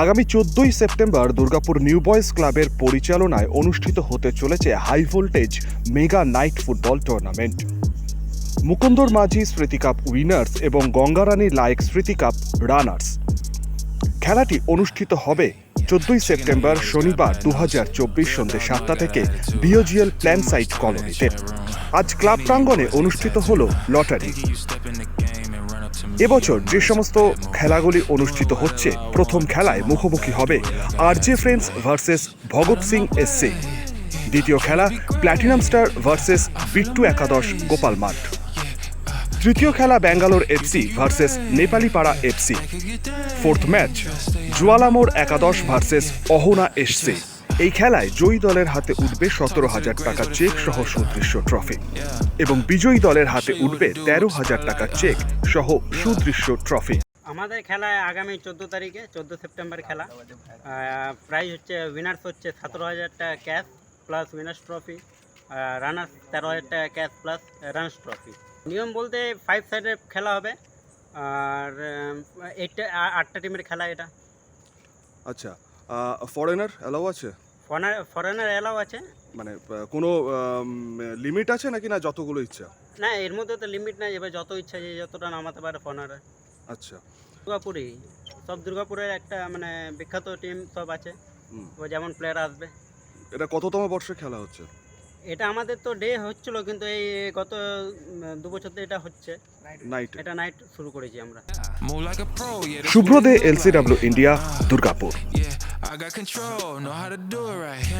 আগামী চোদ্দই September Durgapur new boys ক্লাবের পরিচালনায় অনুষ্ঠিত হতে চলেছে high voltage mega night football tournament. মুকুন্দর Majhi স্মৃতি কাপ উইনার্স এবং গঙ্গারানী লায়ক স্মৃতি কাপ রানার্স। খেলাটি অনুষ্ঠিত হবে চোদ্দই সেপ্টেম্বর শনিবার দু হাজার চব্বিশ সন্ধ্যে সাতটা থেকে বিওজিএল প্ল্যান সাইট কলোনিতে। আজ ক্লাব প্রাঙ্গণে অনুষ্ঠিত হল লটারি। এবছর যে সমস্ত খেলাগুলি অনুষ্ঠিত হচ্ছে, প্রথম খেলায় মুখোমুখি হবে RJ friends versus Bhagat Singh SC দ্বিতীয় খেলা প্ল্যাটিনাম স্টার ভার্সেস বিট্টু একাদশ গোপাল মাঠ। তৃতীয় খেলা ব্যাঙ্গালোর এফসি ভার্সেস নেপালি পাড়া এফসি। ফোর্থ ম্যাচ জুয়ালামোর একাদশ ভার্সেস অহনা এসসি এই খেলায় জয়ী দলের হাতে উঠবে সতেরো হাজার টাকা চেক সহ সুদৃশ্য ট্রফি। এবং বিজয়ী দলের হাতে উঠবে তেরো হাজার টাকা চেক সহ সুদৃশ্য ট্রফি। আমাদের খেলা আগামী চোদ্দ তারিখে চোদ্দ সেপ্টেম্বর খেলা। প্রাইজ হচ্ছে উইনার্স হচ্ছে সতেরো হাজার টাকা cash plus winners trophy runners তেরো হাজার টাকা ক্যাশ প্লাস রানার্স ট্রফি নিয়ম বলতে ফাইভ সাইডের খেলা হবে। আর এইটটা আটটা টিমের খেলা এটা। আচ্ছা ফরেনার অ্যালাউ আছে? ফরেনার ফরেনার এলাও আছে। মানে কোনো লিমিট আছে নাকি না যতগুলো ইচ্ছা? না এর মধ্যে তো লিমিট নাই এবার যত ইচ্ছা যে যতটা নামাতে পারে ফরেনার আচ্ছা। দুর্গাপুরই সব দুর্গাপুরের একটা মানে বিখ্যাত টিম সব আছে। ও যেমন প্লেয়ার আসবে। এটা কততম বর্ষে খেলা হচ্ছে? এটা আমাদের তো ডে হচ্ছিল কিন্তু এই গত দু বছর ধরে এটা হচ্ছে। নাইট এটা নাইট শুরু করেছি আমরা। Move like a pro, yeah. that's Shubhra what দে it is. LCW India Durgapur. I got control, know how to do it right.